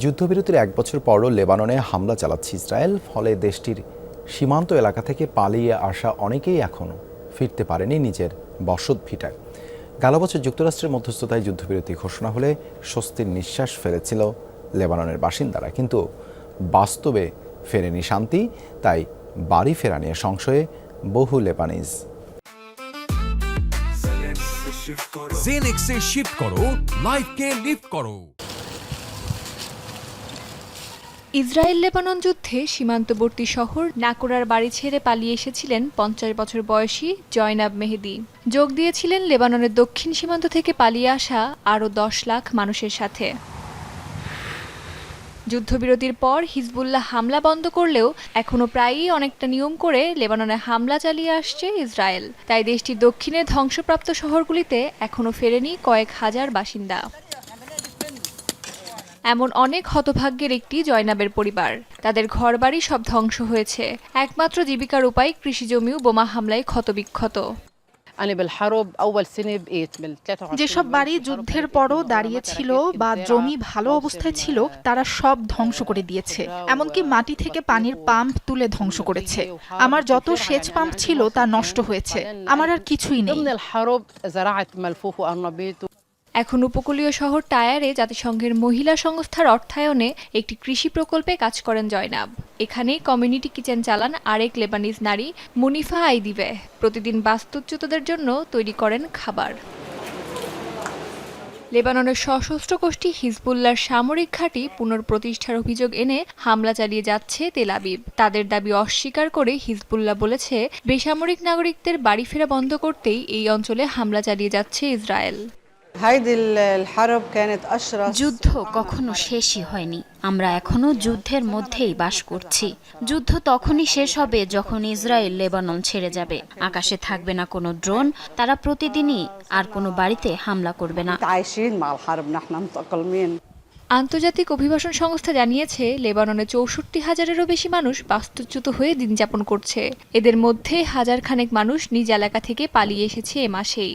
যুদ্ধবিরতির এক বছর পরও লেবাননে হামলা চালাচ্ছে ইসরায়েল, ফলে দেশটির সীমান্ত এলাকা থেকে পালিয়ে আসা অনেকেই এখনও ফিরতে পারেনি নিজের বসত ভিটায়। গেল বছর যুক্তরাষ্ট্রের মধ্যস্থতায় যুদ্ধবিরতি ঘোষণা হলে স্বস্তির নিঃশ্বাস ফেলেছিল লেবাননের বাসিন্দারা, কিন্তু বাস্তবে ফেরেনি শান্তি, তাই বাড়ি ফেরা নিয়ে সংশয়ে বহু লেবানিজ। জেনেক্সে শিফট করো লাইফকে লিফট করো। ইসরায়েল লেবানন যুদ্ধে সীমান্তবর্তী শহর নাকুরার বাড়ি ছেড়ে পালিয়ে এসেছিলেন পঞ্চাশ বছর বয়সী জয়নাব মেহেদি। যোগ দিয়েছিলেন লেবাননের দক্ষিণ সীমান্ত থেকে পালিয়ে আসা আরও দশ লাখ মানুষের সাথে। যুদ্ধবিরতির পর হিজবুল্লাহ হামলা বন্ধ করলেও এখনও প্রায়ই অনেকটা নিয়ম করে লেবাননে হামলা চালিয়ে আসছে ইসরায়েল। তাই দেশটির দক্ষিণে ধ্বংসপ্রাপ্ত শহরগুলিতে এখনও ফেরেনি কয়েক হাজার বাসিন্দা। এমন অনেক হতভাগ্যের একটি জয়নাবের পরিবার। তাদের ঘরবাড়ি সব ধ্বংস হয়েছে। একমাত্র জীবিকার উপায় কৃষিজমিও বোমা হামলায় ক্ষতবিক্ষত। যেসব বাড়ি যুদ্ধের পরও দাঁড়িয়ে ছিল বা জমি ভালো অবস্থায় ছিল তারা সব ধ্বংস করে দিয়েছে। এমনকি মাটি থেকে পানির পাম্প তুলে ধ্বংস করেছে। আমার যত সেচ পাম্প ছিল তা নষ্ট হয়েছে। আমার আর কিছুই নেই। এখন উপকূলীয় শহর টায়ারে জাতিসংঘের মহিলা সংস্থার অর্থায়নে একটি কৃষি প্রকল্পে কাজ করেন জয়নাব। এখানেই কমিউনিটি কিচেন চালান আরেক লেবানিজ নারী, মুনিফা আইদিবে। প্রতিদিন বাস্তুচ্যুতদের জন্য তৈরি করেন খাবার। লেবাননের সশস্ত্র গোষ্ঠী হিজবুল্লার সামরিক ঘাঁটি পুনর্প্রতিষ্ঠার অভিযোগ এনে হামলা চালিয়ে যাচ্ছে তেলাবিব তাদের দাবি অস্বীকার করে হিজবুল্লাহ বলেছে, বেসামরিক নাগরিকদের বাড়ি ফেরা বন্ধ করতেই এই অঞ্চলে হামলা চালিয়ে যাচ্ছে ইসরায়েল। যুদ্ধ কখনো শেষই হয়নি। আমরা এখনও যুদ্ধের মধ্যেই বাস করছি। যুদ্ধ তখনই শেষ হবে যখন ইসরায়েল লেবানন ছেড়ে যাবে। আকাশে থাকবে না কোনো ড্রোন তারা প্রতিদিনই আর কোনো বাড়িতে হামলা করবে না। আন্তর্জাতিক অভিবাসন সংস্থা জানিয়েছে লেবাননে চৌষট্টি হাজারেরও বেশি মানুষ বাস্তুচ্যুত হয়ে দিন যাপন করছে। এদের মধ্যে হাজার খানেক মানুষ নিজ এলাকা থেকে পালিয়ে এসেছে এ মাসেই।